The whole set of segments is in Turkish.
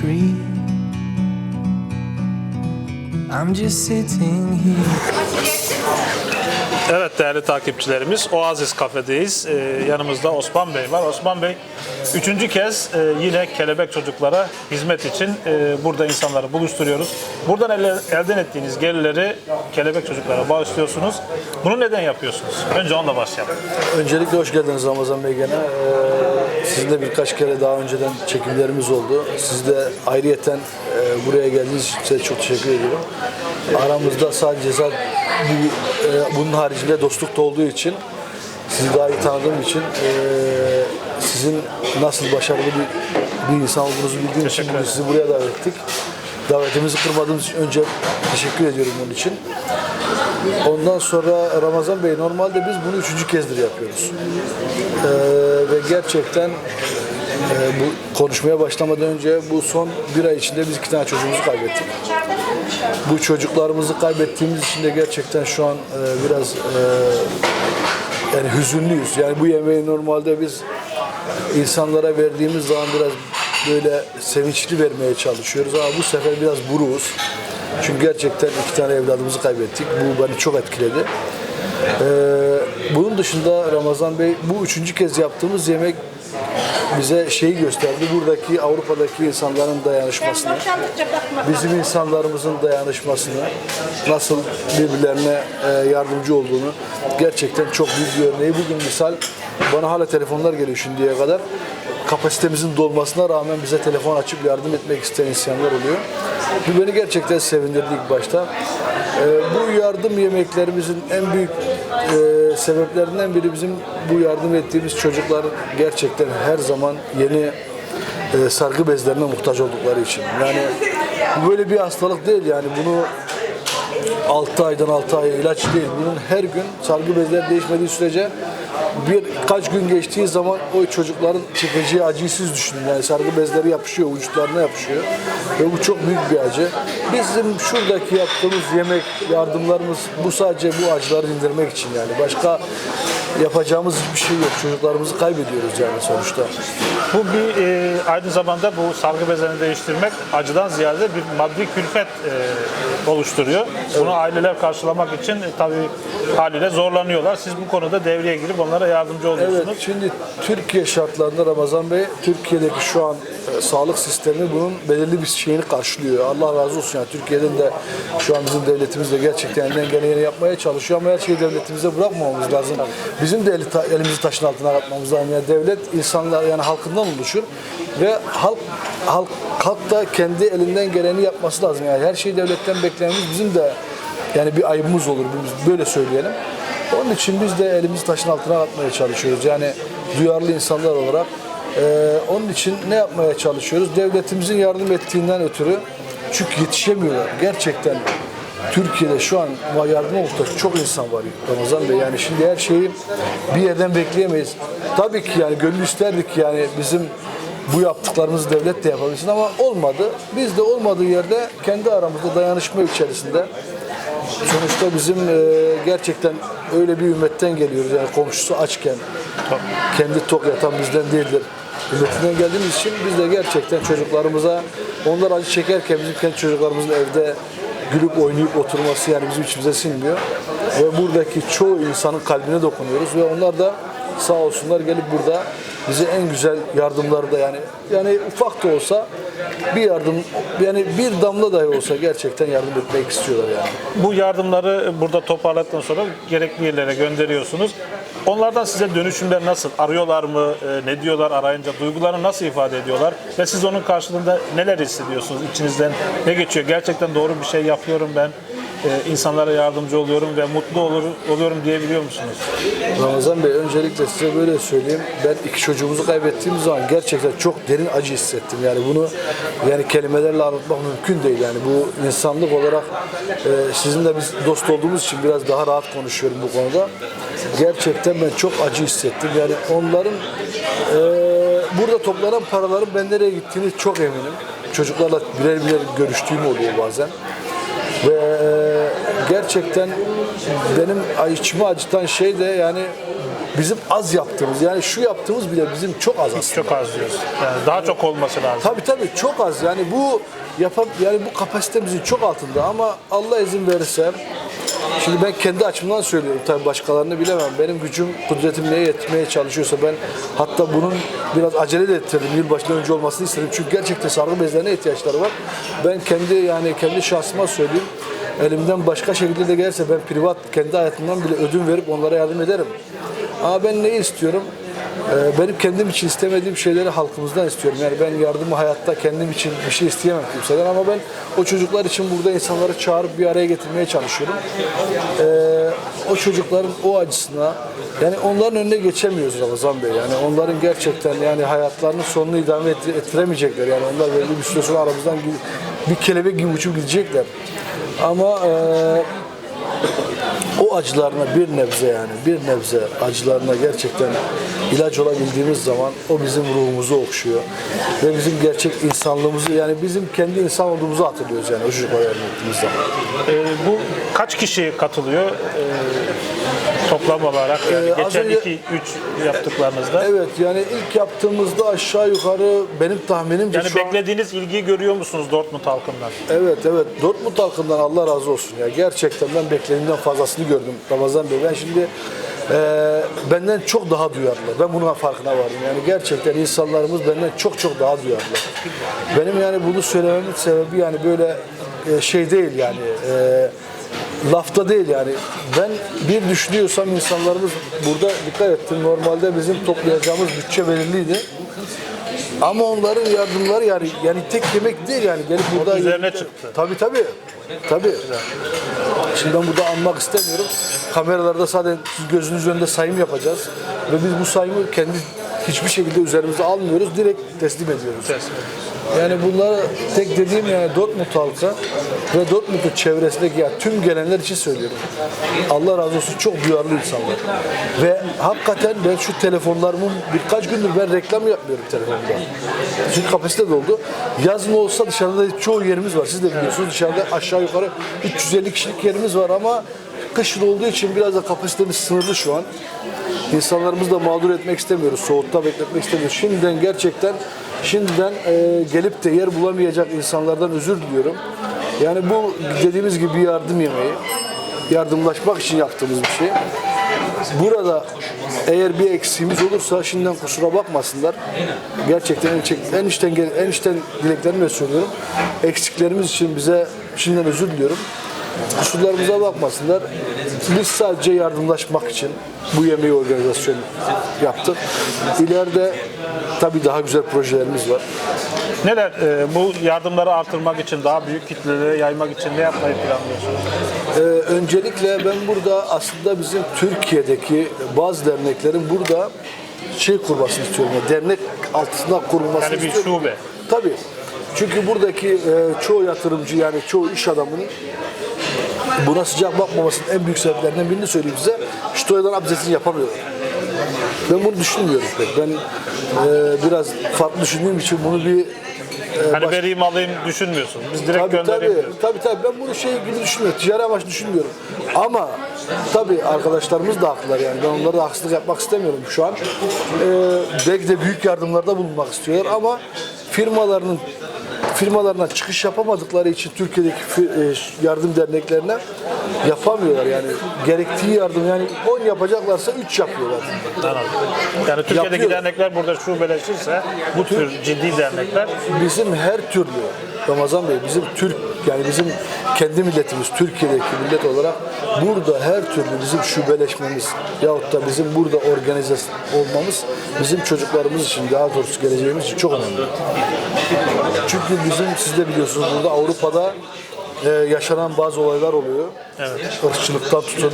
tree. I'm just sitting here. Evet değerli takipçilerimiz Oasis Kafe'deyiz. Ee, yanımızda Osman Bey var. Osman Bey üçüncü kez e, yine kelebek çocuklara hizmet için e, burada insanları buluşturuyoruz. Buradan ele, elden ettiğiniz gelirleri kelebek çocuklara bağışlıyorsunuz. Bunu neden yapıyorsunuz? Önce onunla başlayalım. Öncelikle hoş geldiniz Ramazan Bey gene. Ee, sizinle birkaç kere daha önceden çekimlerimiz oldu. Siz de ayrıyeten e, buraya geldiğiniz için size çok teşekkür ediyorum. Aramızda sadece bu, e, bunun haricinde dostluk da olduğu için sizi daha iyi tanıdığım için e, sizin nasıl başarılı bir, bir insan olduğunuzu bildiğim için sizi buraya davet ettik. Davetimizi kırmadığınız için önce teşekkür ediyorum bunun için. Ondan sonra Ramazan Bey normalde biz bunu üçüncü kezdir yapıyoruz. Ee, ve gerçekten e, bu konuşmaya başlamadan önce bu son bir ay içinde biz iki tane çocuğumuzu kaybettik. Bu çocuklarımızı kaybettiğimiz için de gerçekten şu an e, biraz e, yani hüzünlüyüz. Yani bu yemeği normalde biz insanlara verdiğimiz zaman biraz böyle sevinçli vermeye çalışıyoruz ama bu sefer biraz buruğuz. Çünkü gerçekten iki tane evladımızı kaybettik. Bu beni çok etkiledi. Ee, bunun dışında Ramazan Bey bu üçüncü kez yaptığımız yemek bize şeyi gösterdi. Buradaki Avrupa'daki insanların dayanışmasını, bizim insanlarımızın dayanışmasını, nasıl birbirlerine e, yardımcı olduğunu gerçekten çok büyük bir örneği. Bugün misal bana hala telefonlar geliyor şimdiye kadar. Kapasitemizin dolmasına rağmen bize telefon açıp yardım etmek isteyen insanlar oluyor. Bu beni gerçekten sevindirdi ilk başta. E, bu yardım yemeklerimizin en büyük e, sebeplerinden biri bizim bu yardım ettiğimiz çocuklar gerçekten her zaman yeni e, sargı bezlerine muhtaç oldukları için. Yani böyle bir hastalık değil yani bunu 6 aydan 6 aya ilaç değil. Bunun her gün sargı bezleri değişmediği sürece birkaç gün geçtiği zaman o çocukların çekeceği acıyı siz düşünün. Yani sargı bezleri yapışıyor, vücutlarına yapışıyor. Ve bu çok büyük bir acı. Bizim şuradaki yaptığımız yemek, yardımlarımız bu sadece bu acıları indirmek için yani. Başka yapacağımız hiçbir şey yok. Çocuklarımızı kaybediyoruz yani sonuçta. Bu bir e, aynı zamanda bu sargı bezlerini değiştirmek acıdan ziyade bir maddi külfet e, oluşturuyor. Bunu aileler karşılamak için e, tabii haliyle zorlanıyorlar. Siz bu konuda devreye girip onlara yardımcı oluyorsunuz. Evet, şimdi Türkiye şartlarında Ramazan Bey, Türkiye'deki şu an e, sağlık sistemi bunun belirli bir şeyini karşılıyor. Allah razı olsun yani Türkiye'den de şu an bizim devletimiz de gerçekten elinden geleni yapmaya çalışıyor ama her şeyi devletimize bırakmamamız lazım. Bizim de elimizi taşın altına atmamız lazım. Yani devlet insanlar yani halkından oluşur ve halk halk halk da kendi elinden geleni yapması lazım. Yani her şeyi devletten beklememiz bizim de yani bir ayıbımız olur. Biz böyle söyleyelim. Onun için biz de elimizi taşın altına atmaya çalışıyoruz. Yani duyarlı insanlar olarak. Ee, onun için ne yapmaya çalışıyoruz? Devletimizin yardım ettiğinden ötürü çünkü yetişemiyorlar. Gerçekten Türkiye'de şu an yardıma muhtaç çok insan var Ramazan Bey. Yani şimdi her şeyi bir yerden bekleyemeyiz. Tabii ki yani gönül isterdik yani bizim bu yaptıklarımızı devlet de yapabilsin ama olmadı. Biz de olmadığı yerde kendi aramızda dayanışma içerisinde sonuçta bizim e, gerçekten öyle bir ümmetten geliyoruz yani komşusu açken kendi tok yatan bizden değildir. Ümmetinden geldiğimiz için biz de gerçekten çocuklarımıza onlar acı çekerken bizim kendi çocuklarımızın evde gülüp oynayıp oturması yani bizim içimize sinmiyor. Ve buradaki çoğu insanın kalbine dokunuyoruz ve onlar da sağ olsunlar gelip burada bize en güzel yardımları da yani yani ufak da olsa bir yardım yani bir damla dahi olsa gerçekten yardım etmek istiyorlar yani. Bu yardımları burada toparladıktan sonra gerekli yerlere gönderiyorsunuz. Onlardan size dönüşümler nasıl? Arıyorlar mı? E, ne diyorlar arayınca? Duygularını nasıl ifade ediyorlar? Ve siz onun karşılığında neler hissediyorsunuz? İçinizden ne geçiyor? Gerçekten doğru bir şey yapıyorum ben. E, insanlara yardımcı oluyorum ve mutlu olur, oluyorum diyebiliyor musunuz? Ramazan Bey öncelikle size böyle söyleyeyim. Ben iki çocuğumuzu kaybettiğimiz zaman gerçekten çok derin acı hissettim. Yani bunu yani kelimelerle anlatmak mümkün değil. Yani bu insanlık olarak e, sizinle biz dost olduğumuz için biraz daha rahat konuşuyorum bu konuda. Gerçekten ben çok acı hissettim. Yani onların e, burada toplanan paraların ben nereye gittiğini çok eminim. Çocuklarla birer birer görüştüğüm oluyor bazen. Ve e, gerçekten benim içimi acıtan şey de yani bizim az yaptığımız yani şu yaptığımız bile bizim çok az aslında. Çok az diyorsun. Yani daha çok olması lazım. Tabii tabii çok az yani bu yapam yani bu kapasitemizin çok altında ama Allah izin verirse şimdi ben kendi açımdan söylüyorum tabii başkalarını bilemem. Benim gücüm, kudretim neye yetmeye çalışıyorsa ben hatta bunun biraz acele de ettirdim. Yılbaşından önce olmasını istedim. Çünkü gerçekten sargı bezlerine ihtiyaçları var. Ben kendi yani kendi şahsıma söyleyeyim. Elimden başka şekilde de gelirse ben privat kendi hayatımdan bile ödün verip onlara yardım ederim. Ama ben neyi istiyorum? Ee, Benim kendim için istemediğim şeyleri halkımızdan istiyorum. Yani ben yardımı hayatta kendim için bir şey isteyemem kimseden ama ben o çocuklar için burada insanları çağırıp bir araya getirmeye çalışıyorum. Ee, o çocukların o acısına yani onların önüne geçemiyoruz Ramazan Bey. Yani onların gerçekten yani hayatlarının sonunu idame et- ettiremeyecekler. Yani onlar belli bir süre sonra aramızdan bir kelebek gibi uçup gidecekler. Ama eee o acılarına bir nebze yani bir nebze acılarına gerçekten ilaç olabildiğimiz zaman o bizim ruhumuzu okşuyor ve bizim gerçek insanlığımızı yani bizim kendi insan olduğumuzu hatırlıyoruz yani o çocuklara yardım ettiğimiz zaman. Ee, bu kaç kişi katılıyor ee, toplam olarak? Yani Ee, geçen önce- 2 3 yaptıklarınızda. Evet yani ilk yaptığımızda aşağı yukarı benim tahminimce Yani şu an- beklediğiniz ilgiyi görüyor musunuz Dortmund halkından? Evet evet Dortmund halkından Allah razı olsun ya gerçekten ben beklediğimden fazlasını gördüm Ramazan Bey. Ben şimdi e, benden çok daha duyarlılar. Ben bunun farkına vardım. Yani gerçekten insanlarımız benden çok çok daha duyarlılar. Benim yani bunu söylememin sebebi yani böyle e, şey değil yani e, lafta değil yani. Ben bir düşünüyorsam insanlarımız burada dikkat ettim. Normalde bizim toplayacağımız bütçe belirliydi. Ama onların yardımları yani yani tek yemek değil yani gelip burada üzerine çıktı. Tabii tabii. Tabii. Şimdi ben burada anmak istemiyorum. Kameralarda sadece siz gözünüz önünde sayım yapacağız. Ve biz bu sayımı kendi hiçbir şekilde üzerimize almıyoruz. Direkt teslim ediyoruz. Yani bunlar tek dediğim yani Dortmund halkı ve Dortmund'un çevresindeki ya tüm gelenler için söylüyorum. Allah razı olsun çok duyarlı insanlar. Ve hakikaten ben şu telefonlarımın birkaç gündür ben reklam yapmıyorum telefonumda. Çünkü kapasite doldu. Yazın olsa dışarıda çoğu yerimiz var. Siz de biliyorsunuz dışarıda aşağı yukarı 350 kişilik yerimiz var ama kışın olduğu için biraz da kapasitemiz sınırlı şu an. İnsanlarımızı da mağdur etmek istemiyoruz. Soğukta bekletmek istemiyoruz. Şimdiden gerçekten şimdiden e, gelip de yer bulamayacak insanlardan özür diliyorum. Yani bu dediğimiz gibi yardım yemeği. Yardımlaşmak için yaptığımız bir şey. Burada eğer bir eksiğimiz olursa şimdiden kusura bakmasınlar. Gerçekten en, içten en içten dileklerimi söylüyorum. Eksiklerimiz için bize şimdiden özür diliyorum. Kusurlarımıza bakmasınlar. Biz sadece yardımlaşmak için bu yemeği organizasyon yaptık. İleride tabii daha güzel projelerimiz var. Neler e, bu yardımları artırmak için, daha büyük kitlelere yaymak için ne yapmayı planlıyorsunuz? Ee, öncelikle ben burada aslında bizim Türkiye'deki bazı derneklerin burada şey kurmasını istiyorum. Yani dernek altında kurulmasını Yani bir istiyorum. şube. Tabii. Çünkü buradaki e, çoğu yatırımcı yani çoğu iş adamının buna sıcak bakmamasının en büyük sebeplerinden birini söyleyeyim size. Steuer'dan abzesini yapamıyorlar. Ben bunu düşünmüyorum pek. Ben e, biraz farklı düşündüğüm için bunu bir e, Hani baş- vereyim alayım düşünmüyorsunuz. Biz direkt Tabii göndereyim tabii, diyoruz. tabii tabii ben bunu şey gibi düşünmüyorum. Ticari amaç düşünmüyorum. Ama tabii arkadaşlarımız da haklılar yani. Ben onlara da haksızlık yapmak istemiyorum şu an. Ee, belki de büyük yardımlarda bulunmak istiyorlar ama firmalarının firmalarına çıkış yapamadıkları için Türkiye'deki e, yardım derneklerine yapamıyorlar yani. Gerektiği yardım yani 10 yapacaklarsa 3 yapıyorlar. Anladım. Yani Türkiye'deki Yapıyor. dernekler burada şubeleşirse bu tür ciddi dernekler bizim her türlü Ramazan Bey bizim Türk yani bizim kendi milletimiz Türkiye'deki millet olarak burada her türlü bizim şubeleşmemiz yahut da bizim burada organize olmamız bizim çocuklarımız için daha doğrusu geleceğimiz için çok önemli. Çünkü bizim siz de biliyorsunuz burada Avrupa'da e, yaşanan bazı olaylar oluyor. Evet. Irkçılıktan tutun.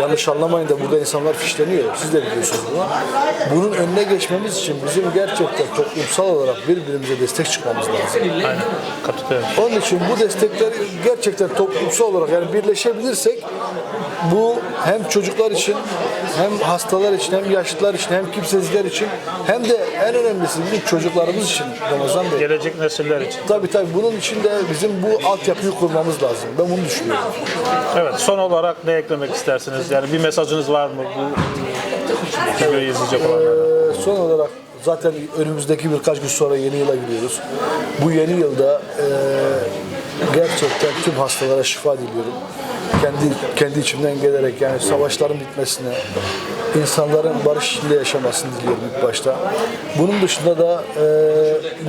Yanlış anlamayın da burada insanlar fişleniyor. Siz de biliyorsunuz bunu. Bunun önüne geçmemiz için bizim gerçekten toplumsal olarak birbirimize destek çıkmamız lazım. aynen katılıyorum. Onun için bu destekleri gerçekten toplumsal olarak yani birleşebilirsek bu hem çocuklar için hem hastalar için hem yaşlılar için hem kimsesizler için hem de en önemlisi bizim çocuklarımız için Ramazan Bey. Gelecek nesiller için. Tabii tabii bunun için de bizim bu altyapıyı kurmamız lazım. Ben bunu düşünüyorum. Evet son olarak ne eklemek istersiniz? Yani bir mesajınız var mı? Videoyu izleyecek olanlara. Ee, son olarak zaten önümüzdeki birkaç gün sonra yeni yıla giriyoruz. Bu yeni yılda e, gerçekten tüm hastalara şifa diliyorum. Kendi kendi içimden gelerek yani savaşların bitmesine, insanların barış içinde yaşamasını diliyorum ilk başta. Bunun dışında da e,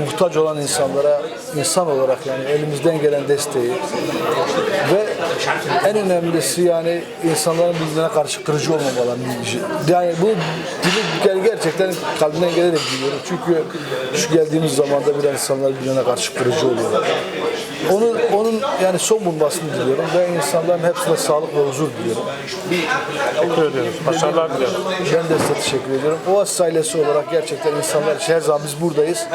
muhtaç olan insanlara insan olarak yani elimizden gelen desteği ve en önemlisi yani insanların birbirine karşı kırıcı olmamaları. Yani bu dili ger- gerçekten kalbimden gelerek diliyorum. Çünkü şu geldiğimiz zamanda biraz insanlar birbirine karşı kırıcı oluyorlar. Onun, onun yani son bulmasını diliyorum ve insanların hepsine sağlık ve huzur diliyorum. Teşekkür ediyoruz. Başarılar diliyorum. Ben de size teşekkür ediyorum. Oasis ailesi olarak gerçekten insanlar için her zaman biz buradayız.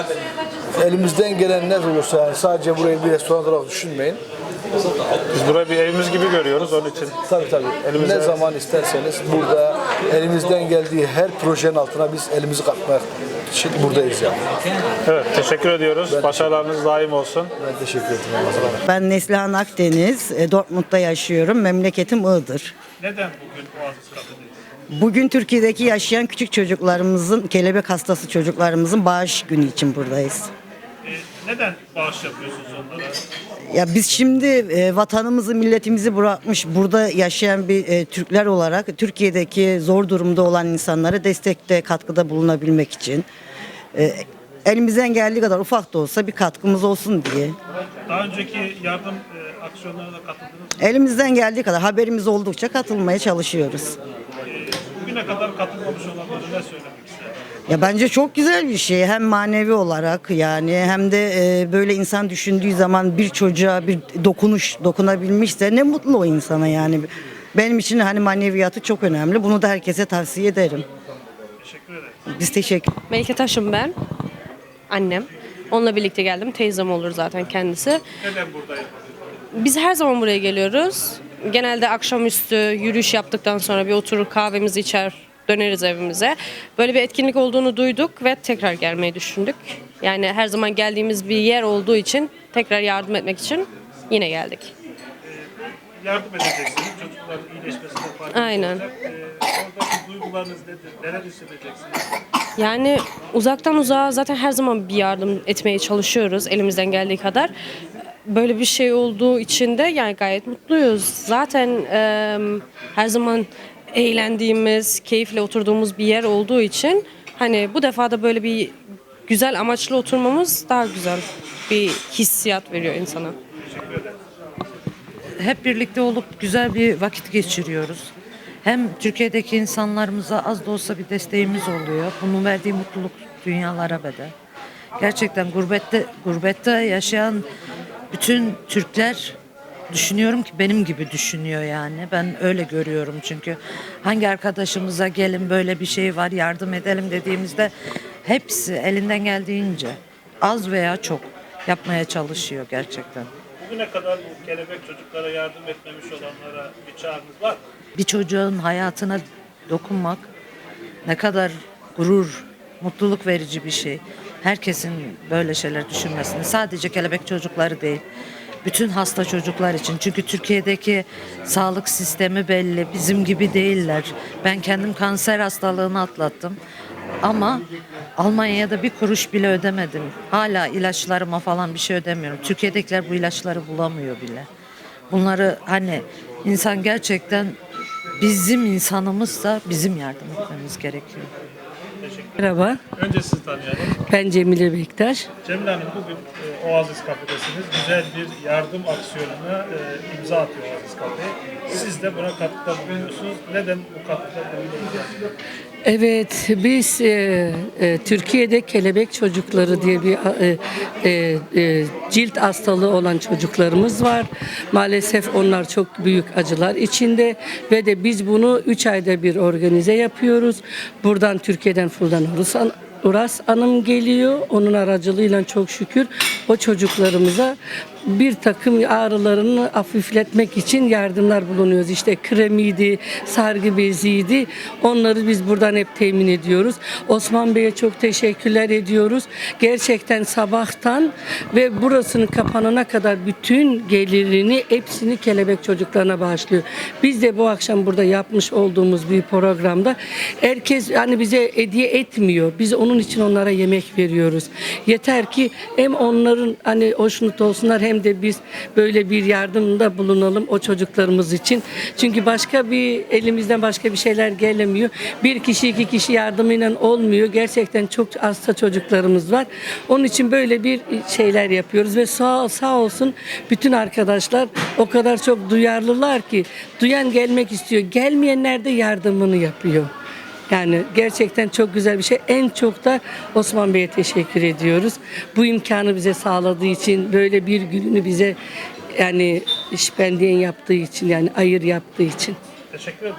Elimizden gelen ne olursa yani sadece burayı bir restoran olarak düşünmeyin. Biz burayı bir evimiz gibi görüyoruz onun için. Tabii tabii. Elimize- Ne zaman isterseniz burada elimizden geldiği her projenin altına biz elimizi katmak için buradayız yani. Evet teşekkür ediyoruz. Başarılarınız daim olsun. Ben teşekkür ederim. Ben Neslihan Akdeniz, e, Dortmund'da yaşıyorum. Memleketim Iğdır. Neden bugün Oasis Kafe'deyiz? Bugün Türkiye'deki yaşayan küçük çocuklarımızın, kelebek hastası çocuklarımızın bağış günü için buradayız. Neden bağış yapıyorsunuz onlara? Ya biz şimdi e, vatanımızı, milletimizi bırakmış burada yaşayan bir e, Türkler olarak Türkiye'deki zor durumda olan insanlara destekte, katkıda bulunabilmek için e, elimizden geldiği kadar ufak da olsa bir katkımız olsun diye. Daha önceki yardım e, aksiyonlarına da katıldınız mı? Elimizden geldiği kadar haberimiz oldukça katılmaya çalışıyoruz. Bugüne kadar katılmamış olanlara ne ister? Ya bence çok güzel bir şey hem manevi olarak yani hem de e, böyle insan düşündüğü zaman bir çocuğa bir dokunuş dokunabilmişse ne mutlu o insana yani. Benim için hani maneviyatı çok önemli. Bunu da herkese tavsiye ederim. Teşekkür ederim. Biz teşekkür Melike Taş'ım ben. Annem. Onunla birlikte geldim. Teyzem olur zaten kendisi. Neden buradayız? Biz her zaman buraya geliyoruz. Genelde akşamüstü yürüyüş yaptıktan sonra bir oturur kahvemizi içer döneriz evimize. Böyle bir etkinlik olduğunu duyduk ve tekrar gelmeyi düşündük. Yani her zaman geldiğimiz bir yer olduğu için tekrar yardım etmek için yine geldik. Yardım edeceksiniz. Çocukların iyileşmesine fayda Aynen. olacak. E, oradaki duygularınız nedir? Neler hissedeceksiniz? Yani uzaktan uzağa zaten her zaman bir yardım etmeye çalışıyoruz elimizden geldiği kadar. Böyle bir şey olduğu için de yani gayet mutluyuz. Zaten e, her zaman eğlendiğimiz, keyifle oturduğumuz bir yer olduğu için hani bu defa da böyle bir güzel amaçlı oturmamız daha güzel bir hissiyat veriyor insana. hep birlikte olup güzel bir vakit geçiriyoruz. Hem Türkiye'deki insanlarımıza az da olsa bir desteğimiz oluyor. Bunun verdiği mutluluk dünyalara bedel. Gerçekten gurbette gurbette yaşayan bütün Türkler düşünüyorum ki benim gibi düşünüyor yani. Ben öyle görüyorum çünkü hangi arkadaşımıza gelin böyle bir şey var yardım edelim dediğimizde hepsi elinden geldiğince az veya çok yapmaya çalışıyor gerçekten. Bugüne kadar bu kelebek çocuklara yardım etmemiş olanlara bir çağrınız var mı? bir çocuğun hayatına dokunmak ne kadar gurur, mutluluk verici bir şey. Herkesin böyle şeyler düşünmesini. Sadece kelebek çocukları değil. Bütün hasta çocuklar için. Çünkü Türkiye'deki sağlık sistemi belli. Bizim gibi değiller. Ben kendim kanser hastalığını atlattım. Ama Almanya'da bir kuruş bile ödemedim. Hala ilaçlarıma falan bir şey ödemiyorum. Türkiye'dekiler bu ilaçları bulamıyor bile. Bunları hani insan gerçekten bizim insanımızsa bizim yardım etmemiz gerekiyor. Merhaba, Önce sizi tanıyalım. ben Cemile Bektaş. Cemile Hanım bugün e, Oasis Kafe'desiniz. Güzel bir yardım aksiyonuna e, imza atıyor Oasis Kafe. Siz de buna katkıda bulunuyorsunuz. Neden bu katkıda bulunuyorsunuz? Evet, biz e, e, Türkiye'de kelebek çocukları diye bir e, e, e, cilt hastalığı olan çocuklarımız var. Maalesef onlar çok büyük acılar içinde ve de biz bunu 3 ayda bir organize yapıyoruz. Buradan Türkiye'den Fuldan Urusan Uras Hanım geliyor. Onun aracılığıyla çok şükür o çocuklarımıza bir takım ağrılarını hafifletmek için yardımlar bulunuyoruz. İşte kremiydi, sargı beziydi. Onları biz buradan hep temin ediyoruz. Osman Bey'e çok teşekkürler ediyoruz. Gerçekten sabahtan ve burasının kapanana kadar bütün gelirini hepsini kelebek çocuklarına bağışlıyor. Biz de bu akşam burada yapmış olduğumuz bir programda herkes hani bize hediye etmiyor. Biz onun için onlara yemek veriyoruz. Yeter ki hem onların hani hoşnut olsunlar hem de biz böyle bir yardımda bulunalım o çocuklarımız için. Çünkü başka bir elimizden başka bir şeyler gelemiyor. Bir kişi iki kişi yardımıyla olmuyor. Gerçekten çok hasta çocuklarımız var. Onun için böyle bir şeyler yapıyoruz ve sağ sağ olsun bütün arkadaşlar o kadar çok duyarlılar ki duyan gelmek istiyor. Gelmeyenler de yardımını yapıyor. Yani gerçekten çok güzel bir şey. En çok da Osman Bey'e teşekkür ediyoruz. Bu imkanı bize sağladığı için, böyle bir gününü bize yani işbendiyen yaptığı için, yani ayır yaptığı için. Teşekkür ederim.